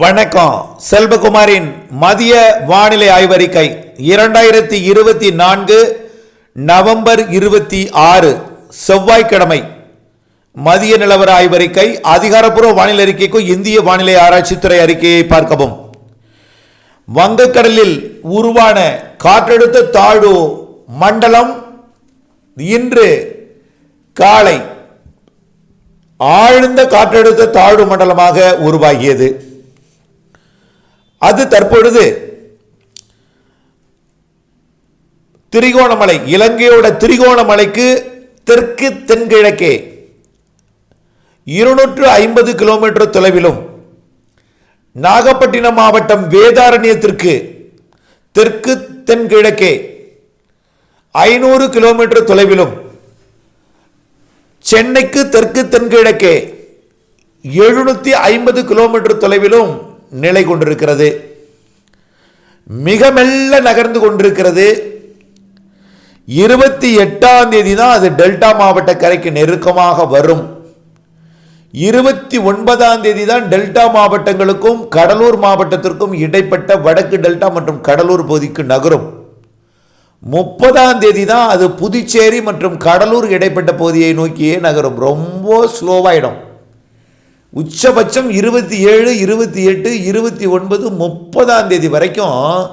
வணக்கம். செல்வகுமாரின் மதிய வானிலை ஆய்வறிக்கை. இரண்டாயிரத்தி இருபத்தி நான்கு நவம்பர் இருபத்தி ஆறு செவ்வாய்க்கிழமை. மதிய நிலவர ஆய்வறிக்கை அதிகாரப்பூர்வ வானிலை அறிக்கைக்கும் இந்திய வானிலை ஆராய்ச்சித்துறை அறிக்கையை பார்க்கவும். வங்கக்கடலில் உருவான காற்றழுத்த தாழ்வு மண்டலம் இன்று காலை ஆழ்ந்த காற்றழுத்த தாழ்வு மண்டலமாக உருவாகியது. அது தற்பொழுது திரிகோணமலை இலங்கையோட திரிகோணமலைக்கு தெற்கு தென்கிழக்கே இருநூற்று ஐம்பது கிலோமீட்டர் தொலைவிலும் நாகப்பட்டினம் மாவட்டம் வேதாரண்யத்திற்கு தெற்கு தென்கிழக்கே ஐநூறு கிலோமீட்டர் தொலைவிலும் சென்னைக்கு தெற்கு தென்கிழக்கே எழுநூற்றி ஐம்பது கிலோமீட்டர் தொலைவிலும் நிலை கொண்டிருக்கிறது. மிக மெல்ல நகர்ந்து கொண்டிருக்கிறது. இருபத்தி எட்டாம் தேதி தான் அது டெல்டா மாவட்ட கரைக்கு நெருக்கமாக வரும். இருபத்தி ஒன்பதாம் தேதி தான் டெல்டா மாவட்டங்களுக்கும் கடலூர் மாவட்டத்திற்கும் இடைப்பட்ட வடக்கு டெல்டா மற்றும் கடலூர் பகுதிக்கு நகரும். முப்பதாம் தேதி தான் அது புதுச்சேரி மற்றும் கடலூர் இடைப்பட்ட பகுதியை நோக்கியே நகரும். ரொம்ப ஸ்லோவாயிடும் உச்சபட்சம் இருபத்தி ஏழு இருபத்தி எட்டு இருபத்தி ஒன்பது முப்பதாம் தேதி வரைக்கும்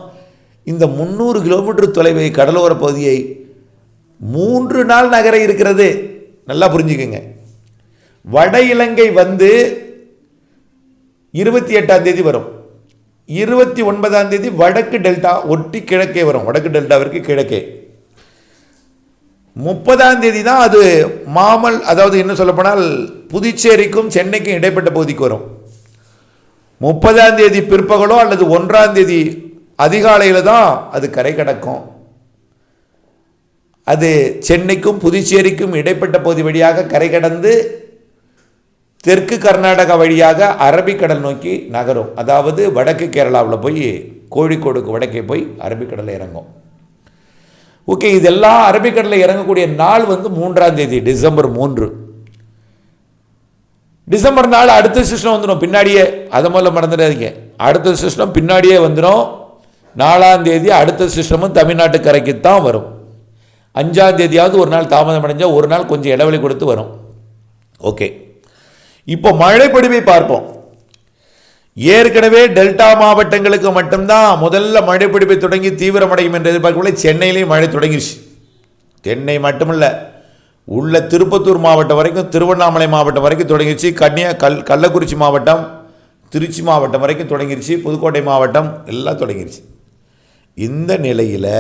இந்த முந்நூறு கிலோமீட்டர் தொலைவை கடலோர பகுதியை மூன்று நாள் நகர இருக்கிறது. நல்லா புரிஞ்சுக்குங்க. வட இலங்கை வந்து இருபத்தி எட்டாம் தேதி வரும். இருபத்தி ஒன்பதாம் தேதி வடக்கு டெல்டா ஒட்டி கிழக்கே வரும். வடக்கு டெல்டாவிற்கு கிழக்கே. முப்பதாம் தேதி தான் அது மாமல் அதாவது என்ன சொல்லப்போனால் புதுச்சேரிக்கும் சென்னைக்கும் இடைப்பட்ட பகுதிக்கு வரும். முப்பதாம் தேதி பிற்பகலோ அல்லது ஒன்றாம் தேதி அதிகாலையில் தான் அது கரை கடக்கும். அது சென்னைக்கும் புதுச்சேரிக்கும் இடைப்பட்ட பகுதி வழியாக கரை கடந்து தெற்கு கர்நாடகா வழியாக அரபிக்கடல் நோக்கி நகரும். அதாவது வடக்கு கேரளாவில் போய் கோழிக்கோடுக்கு வடக்கே போய் அரபிக்கடலில் இறங்கும். ஓகே இதெல்லாம் அரபிக்கடலில் இறங்கக்கூடிய நாள் வந்து மூன்றாம் தேதி டிசம்பர் மூன்று. டிசம்பர் நாள் அடுத்த சிஸ்டம் வந்துடும் பின்னாடியே. அதை முதல்ல மறந்துடாதீங்க. அடுத்த சிஸ்டம் பின்னாடியே வந்துடும் நாலாம் தேதி அடுத்த சிஸ்டமும் தமிழ்நாட்டு கரைக்கு தான் வரும். அஞ்சாம் தேதியாவது ஒரு நாள் தாமதம் அடைஞ்சால் ஒரு நாள் கொஞ்சம் இடைவெளி கொடுத்து வரும். ஓகே இப்போ மழை பார்ப்போம். ஏற்கனவே டெல்டா மாவட்டங்களுக்கு மட்டும்தான் முதல்ல மழை பிடிப்பை தொடங்கி தீவிரமடையும் என்று எதிர்பார்க்கவில்லை சென்னையிலேயும் மழை தொடங்கிடுச்சு சென்னை மட்டுமல்ல உள்ள திருப்பத்தூர் மாவட்டம் வரைக்கும் திருவண்ணாமலை மாவட்டம் வரைக்கும் தொடங்கிடுச்சு கன்னியா கல் கள்ளக்குறிச்சி மாவட்டம் திருச்சி மாவட்டம் வரைக்கும் தொடங்கிருச்சு. புதுக்கோட்டை மாவட்டம் எல்லாம் தொடங்கிருச்சு. இந்த நிலையில்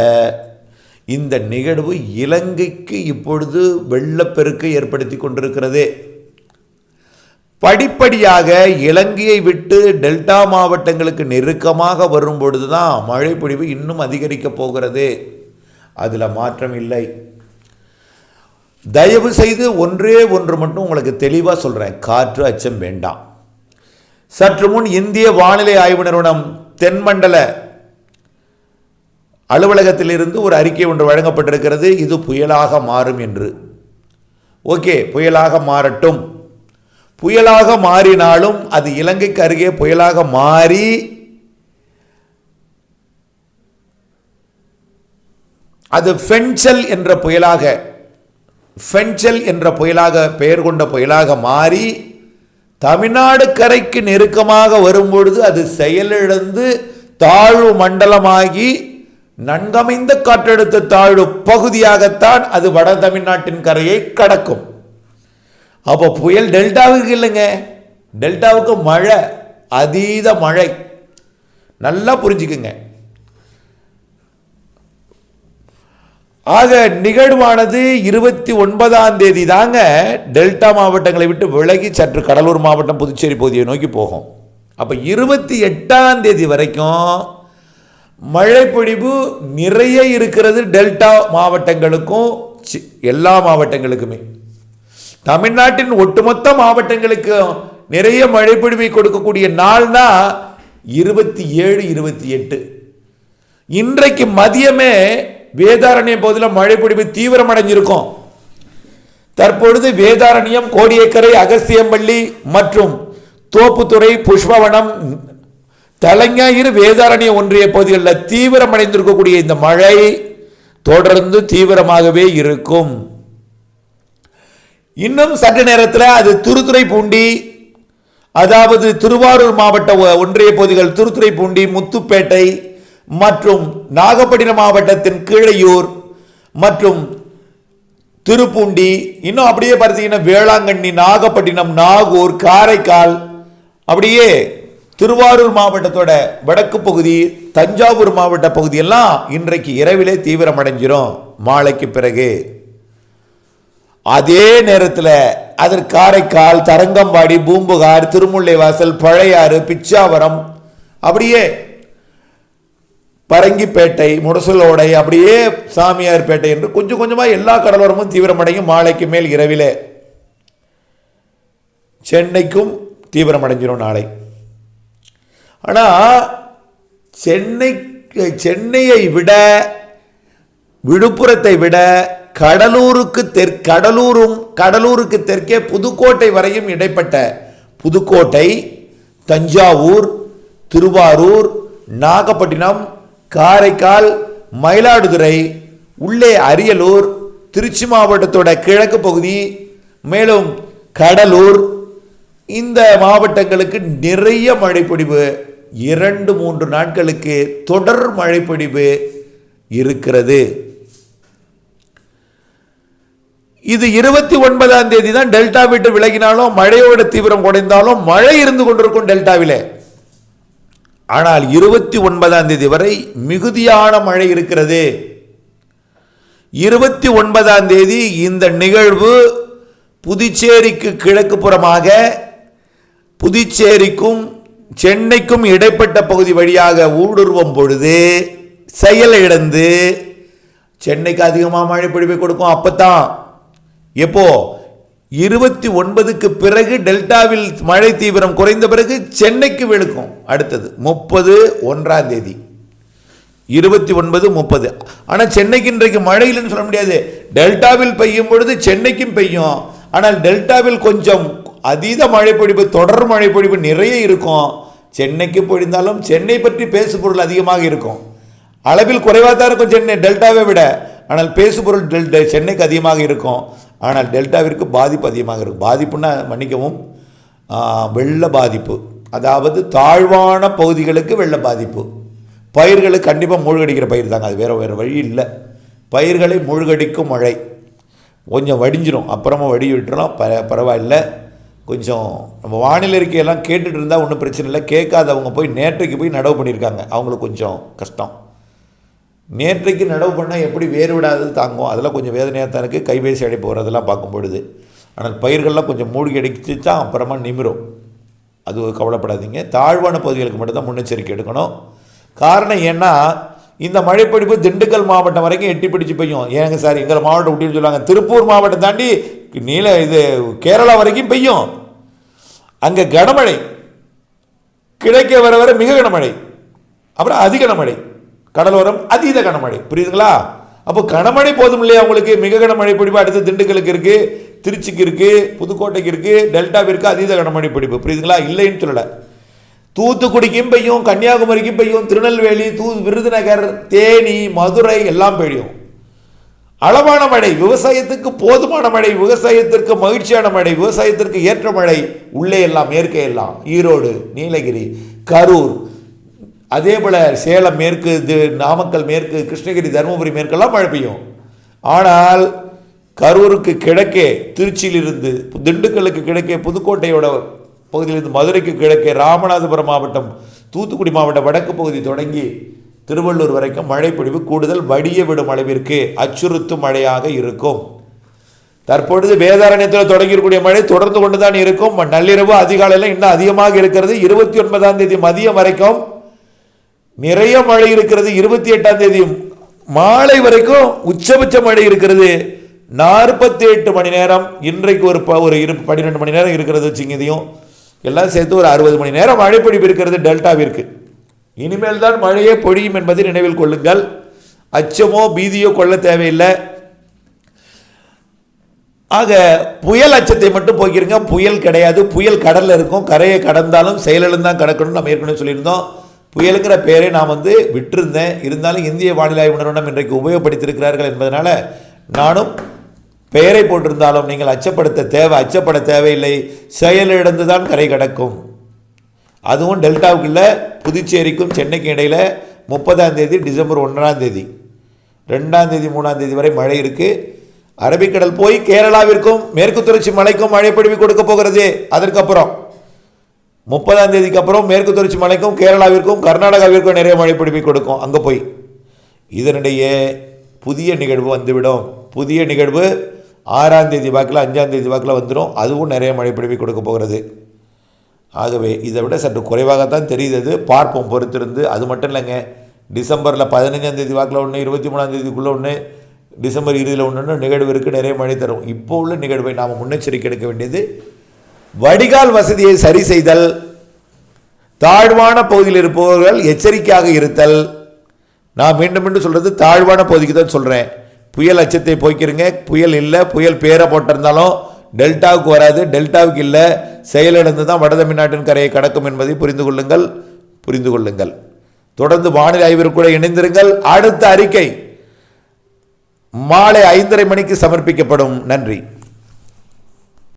இந்த நிகழ்வு இலங்கைக்கு இப்பொழுது வெள்ளப்பெருக்கை ஏற்படுத்தி கொண்டிருக்கிறதே. படிப்படியாக இலங்கையை விட்டு டெல்டா மாவட்டங்களுக்கு நெருக்கமாக வரும் பொழுது தான் மழைப்பொழிவு இன்னும் அதிகரிக்கப் போகிறது. அதில் மாற்றம் இல்லை. தயவு செய்து ஒன்றே ஒன்று மட்டும் உங்களுக்கு தெளிவாக சொல்கிறேன் காற்று அச்சம் வேண்டாம். சற்று முன் இந்திய வானிலை ஆய்வு நிறுவனம் தென்மண்டல அலுவலகத்திலிருந்து ஒரு அறிக்கை ஒன்று வழங்கப்பட்டிருக்கிறது. இது புயலாக மாறும் என்று. ஓகே புயலாக மாறட்டும். புயலாக மாறினாலும் அது இலங்கைக்கு அருகே புயலாக மாறி அது ஃபென்சல் என்ற புயலாக ஃபென்சல் என்ற புயலாக பெயர் கொண்ட புயலாக மாறி தமிழ்நாடு கரைக்கு நெருக்கமாக வரும்பொழுது அது செயலிழந்து தாழ்வு மண்டலமாகி நன்கமைந்த காற்றழுத்த தாழ்வு பகுதியாகத்தான் அது வட தமிழ்நாட்டின் கரையை கடக்கும். அப்போ புயல் டெல்டாவுக்கு இல்லைங்க. டெல்டாவுக்கு மழை அதீத மழை. நல்லா புரிஞ்சுக்குங்க. ஆக நிகழ்வானது இருபத்தி ஒன்பதாம் தேதி தாங்க டெல்டா மாவட்டங்களை விட்டு விலகி சற்று கடலூர் மாவட்டம் புதுச்சேரி பகுதியை நோக்கி போகும். அப்போ இருபத்தி எட்டாம் தேதி வரைக்கும் மழை பொழிவு நிறைய இருக்கிறது டெல்டா மாவட்டங்களுக்கும் சி- எல்லா மாவட்டங்களுக்குமே. தமிழ்நாட்டின் ஒட்டுமொத்த மாவட்டங்களுக்கு நிறைய மழைப்பொழிவை கொடுக்கக்கூடிய நாள்னா இருபத்தி ஏழு இருபத்தி எட்டு. இன்றைக்கு மதியமே வேதாரண்யம் பகுதியில் மழைப்பொழிவு தீவிரமடைஞ்சிருக்கும். தற்பொழுது வேதாரண்யம் கோடியக்கரை அகஸ்தியம்பள்ளி மற்றும் தோப்புத்துறை புஷ்பவனம் தலைஞாயிறு வேதாரண்ய ஒன்றிய பகுதிகளில் தீவிரமடைந்திருக்கக்கூடிய இந்த மழை தொடர்ந்து தீவிரமாகவே இருக்கும். இன்னும் சற்று நேரத்தில் அது திருத்துறைப்பூண்டி அதாவது திருவாரூர் மாவட்ட ஒ- ஒன்றிய பகுதிகள் திருத்துறைப்பூண்டி முத்துப்பேட்டை மற்றும் நாகப்பட்டினம் மாவட்டத்தின் கீழையூர் மற்றும் திருப்பூண்டி இன்னும் அப்படியே பார்த்தீங்கன்னா வேளாங்கண்ணி நாகப்பட்டினம் நாகூர் காரைக்கால் அப்படியே திருவாரூர் மாவட்டத்தோட வடக்கு பகுதி தஞ்சாவூர் மாவட்ட பகுதியெல்லாம் இன்றைக்கு இரவிலே தீவிரமடைஞ்சிரும். மாலைக்கு பிறகு அதே நேரத்தில் அதற்கு காரைக்கால் தரங்கம்பாடி பூம்புகார் திருமுல்லைவாசல் பழையாறு பிச்சாவரம் அப்படியே பரங்கிப்பேட்டை முரசலோடை அப்படியே சாமியார்பேட்டை என்று கொஞ்சம் கொஞ்சமாக எல்லா கடலோரமும் தீவிரமடையும் மாலைக்கு மேல் இரவிலே. சென்னைக்கும் தீவிரமடைஞ்சிடும் நாளை. ஆனால் சென்னை சென்னையை விட விழுப்புரத்தை விட கடலூருக்கு தெற் கடலூரும் கடலூருக்கு தெற்கே புதுக்கோட்டை வரையும் இடைப்பட்ட புதுக்கோட்டை தஞ்சாவூர் திருவாரூர் நாகப்பட்டினம் காரைக்கால் மயிலாடுதுறை உள்ளே அரியலூர் திருச்சி மாவட்டத்தோட கிழக்கு பகுதி மேலும் கடலூர் இந்த மாவட்டங்களுக்கு நிறைய மழைப்பொடிவு இரண்டு மூன்று நாட்களுக்கு தொடர் மழைப்பொடிவு இருக்கிறது. இது இருபத்தி ஒன்பதாம் தேதி தான் டெல்டா விட்டு விலகினாலும் மழையோட தீவிரம் குறைந்தாலும் மழை இருந்து கொண்டிருக்கும் டெல்டாவிலே. ஆனால் இருபத்தி ஒன்பதாம் தேதி வரை மிகுதியான மழை இருக்கிறது. இருபத்தி ஒன்பதாம் தேதி இந்த நிகழ்வு புதுச்சேரிக்கு கிழக்கு புறமாக புதுச்சேரிக்கும் சென்னைக்கும் இடைப்பட்ட பகுதி வழியாக ஊடுருவும் பொழுது செயலிழந்து சென்னைக்கு அதிகமாக மழை பொழிவை கொடுக்கும் அப்போ தான் எப்போ? இருபத்தி ஒன்பதுக்கு பிறகு டெல்டாவில் மழை தீவிரம் குறைந்த பிறகு சென்னைக்கு வெளுக்கும் அடுத்தது முப்பது ஒன்றாம் தேதி. இருபத்தி ஒன்பது முப்பது. ஆனால் சென்னைக்கு இன்றைக்கு மழை இல்லைன்னு சொல்ல முடியாது. டெல்டாவில் பெய்யும் பொழுது சென்னைக்கும் பெய்யும். ஆனால் டெல்டாவில் கொஞ்சம் அதீத மழைப்பொழிவு தொடர் மழைப்பொழிவு நிறைய இருக்கும். சென்னைக்கு பொழிந்தாலும் சென்னை பற்றி பேசு பொருள் அதிகமாக இருக்கும். அளவில் குறைவாக தான் இருக்கும் சென்னை டெல்டாவை விட. ஆனால் பேசுபொருள் டெல்டா சென்னைக்கு அதிகமாக இருக்கும். ஆனால் டெல்டாவிற்கு பாதிப்பு அதிகமாக இருக்கும் பாதிப்புன்னா மன்னிக்கவும் வெள்ள பாதிப்பு. அதாவது தாழ்வான பகுதிகளுக்கு வெள்ள பாதிப்பு. பயிர்களுக்கு கண்டிப்பாக மூழ்கடிக்கிற பயிர் தாங்க. அது வேறு வேறு வழி இல்லை. பயிர்களை மூழ்கடிக்கும் மழை. கொஞ்சம் வடிஞ்சிரும். அப்புறமா வடி விட்டுறோம் ப பரவாயில்ல. கொஞ்சம் நம்ம வானிலை அறிக்கையெல்லாம் கேட்டுட்டு இருந்தால் ஒன்றும் பிரச்சனை இல்லை. கேட்காதவங்க போய் நேற்றைக்கு போய் நடவு பண்ணியிருக்காங்க. அவங்களுக்கு கொஞ்சம் கஷ்டம். நேற்றைக்கு நடவு பண்ணால் எப்படி வேறு விடாதது தாங்கும்? அதெல்லாம் கொஞ்சம் வேதனையாக தான் இருக்குது கைபேசி அடைப்பு வர்றதெல்லாம் பார்க்கும் பொழுது. ஆனால் பயிர்கள்லாம் கொஞ்சம் மூழ்கி அடிச்சு தான் அப்புறமா நிமிரும். அது கவலைப்படாதீங்க. தாழ்வான பகுதிகளுக்கு மட்டும்தான் முன்னெச்சரிக்கை எடுக்கணும். காரணம் ஏன்னா இந்த மழைப்பிடிப்பு திண்டுக்கல் மாவட்டம் வரைக்கும் எட்டி பிடிச்சி பெய்யும். ஏங்க சார் எங்கள் மாவட்டம் விட்டுன்னு சொல்லுவாங்க. திருப்பூர் மாவட்டம் தாண்டி நீல இது கேரளா வரைக்கும் பெய்யும். அங்கே கனமழை. கிடைக்க வர வர மிக கனமழை. அப்புறம் அதிக கனமழை. கடலோரம் அதீத கனமழை. புரியுதுங்களா? அப்போ கனமழை போதும் இல்லையா உங்களுக்கு? மிக கனமழை பிடிப்பு அடுத்து திண்டுக்கலுக்கு இருக்கு திருச்சிக்கு இருக்கு புதுக்கோட்டைக்கு இருக்கு டெல்டாவிற்கு அதீத கனமழை பிடிப்பு புரியுதுங்களா? இல்லைன்னு சொல்லலை. தூத்துக்குடிக்கும் பெய்யும் கன்னியாகுமரிக்கும் பெய்யும் திருநெல்வேலி தூ விருதுநகர் தேனி மதுரை எல்லாம் பெய்யும். அளவான மழை விவசாயத்துக்கு போதுமான மழை விவசாயத்திற்கு மகிழ்ச்சியான மழை விவசாயத்திற்கு ஏற்ற மழை உள்ளே எல்லாம் மேற்கே எல்லாம். ஈரோடு நீலகிரி கரூர் அதே போல் சேலம் மேற்கு இது நாமக்கல் மேற்கு கிருஷ்ணகிரி தருமபுரி மேற்கெல்லாம் மழை பெய்யும். ஆனால் கரூருக்கு கிழக்கே திருச்சியிலிருந்து திண்டுக்கல்லுக்கு கிழக்கே புதுக்கோட்டையோட பகுதியிலிருந்து மதுரைக்கு கிழக்கே ராமநாதபுரம் மாவட்டம் தூத்துக்குடி மாவட்ட வடக்கு பகுதி தொடங்கி திருவள்ளூர் வரைக்கும் மழைப்பொழிவு கூடுதல் வடிய விடும் அளவிற்கு அச்சுறுத்தும் மழையாக இருக்கும். தற்பொழுது வேதாரண்யத்தில் தொடங்கியிருக்கக்கூடிய மழை தொடர்ந்து கொண்டு தான் இருக்கும். நள்ளிரவு அதிகாலையில் இன்னும் அதிகமாக இருக்கிறது. இருபத்தி ஒன்பதாம் தேதி மதியம் வரைக்கும் நிறைய மழை இருக்கிறது. இருபத்தி எட்டாம் தேதி மாலை வரைக்கும் உச்சபட்ச மழை இருக்கிறது. நாற்பத்தி எட்டு மணி நேரம். இன்றைக்கு ஒரு ப- ஒரு இரு பன்னிரெண்டு மணி நேரம் இருக்கிறது வச்சுங்க இதையும் எல்லாம் சேர்த்து ஒரு அறுபது மணி நேரம் மழை பொடிப்பு இருக்கிறது டெல்டாவிற்கு. இனிமேல் தான் மழையே பொழியும் என்பதை நினைவில் கொள்ளுங்கள். அச்சமோ பீதியோ கொள்ள தேவையில்லை. ஆக புயல் அச்சத்தை மட்டும் போக்கிருங்க. புயல் கிடையாது. புயல் கடலில் இருக்கும். கரையை கடந்தாலும் செயலிழந்தான் கடக்கணும்னு நம்ம ஏற்கனவே சொல்லியிருந்தோம். புயலுங்கிற பெயரை நான் வந்து விட்டிருந்தேன். இருந்தாலும் இந்திய வானிலை ஆய்வு நிறுவனம் இன்றைக்கு உபயோகப்படுத்தியிருக்கிறார்கள் என்பதனால் நானும் பெயரை போட்டிருந்தாலும் நீங்கள் அச்சப்படுத்த தேவை அச்சப்பட தேவையில்லை. செயலிழந்து தான் கரை கடக்கும். அதுவும் டெல்டாவுக்குள்ள புதுச்சேரிக்கும் சென்னைக்கும் இடையில் முப்பதாம் தேதி டிசம்பர் ஒன்றாம் தேதி. ரெண்டாம் தேதி மூணாம் தேதி வரை மழை இருக்குது அரபிக்கடல் போய் கேரளாவிற்கும் மேற்கு தொடர்ச்சி மலைக்கும் மழை பொழிவு கொடுக்க போகிறது. அதற்கப்புறம் முப்பதாம் தேதிக்கு அப்புறம் மேற்கு தொடர்ச்சி மலைக்கும் கேரளாவிற்கும் கர்நாடகாவிற்கும் நிறைய மழை பிடிப்பை கொடுக்கும். அங்கே போய். இதனிடையே புதிய நிகழ்வு வந்துவிடும். புதிய நிகழ்வு ஆறாம் தேதி வாக்கில் அஞ்சாம் தேதி வாக்கில் வந்துடும் அதுவும் நிறைய மழை பிடிப்பை கொடுக்க போகிறது. ஆகவே இதை விட சற்று குறைவாகத்தான் தெரியுது பார்ப்போம் பொறுத்திருந்து. அது மட்டும் இல்லைங்க. டிசம்பரில் பதினஞ்சாம் தேதி வாக்கில் ஒன்று இருபத்தி மூணாம் தேதிக்குள்ளே ஒன்று டிசம்பர் இறுதியில் ஒன்று நிகழ்வு இருக்குது நிறைய மழை தரும். இப்போ உள்ள நிகழ்வை நாம் முன்னெச்சரிக்கை எடுக்க வேண்டியது வடிகால் வசதியை சரி செய்தல் தாழ்வான பகுதியில் இருப்பவர்கள் எச்சரிக்கையாக இருத்தல். நான் மீண்டும் மீண்டும் சொல்கிறது தாழ்வான பகுதிக்கு தான் சொல்கிறேன் புயல் அச்சத்தை போய்க்கிறங்க புயல் இல்லை புயல் பேரை போட்டிருந்தாலும் டெல்டாவுக்கு வராது. டெல்டாவுக்கு இல்லை செயலிழந்து தான் வட தமிழ்நாட்டின் கரையை கடக்கும் என்பதை புரிந்து கொள்ளுங்கள். புரிந்து கொள்ளுங்கள். தொடர்ந்து வானிலை ஆய்விற்கு கூட இணைந்திருங்கள். அடுத்த அறிக்கை மாலை ஐந்தரை மணிக்கு சமர்ப்பிக்கப்படும். நன்றி.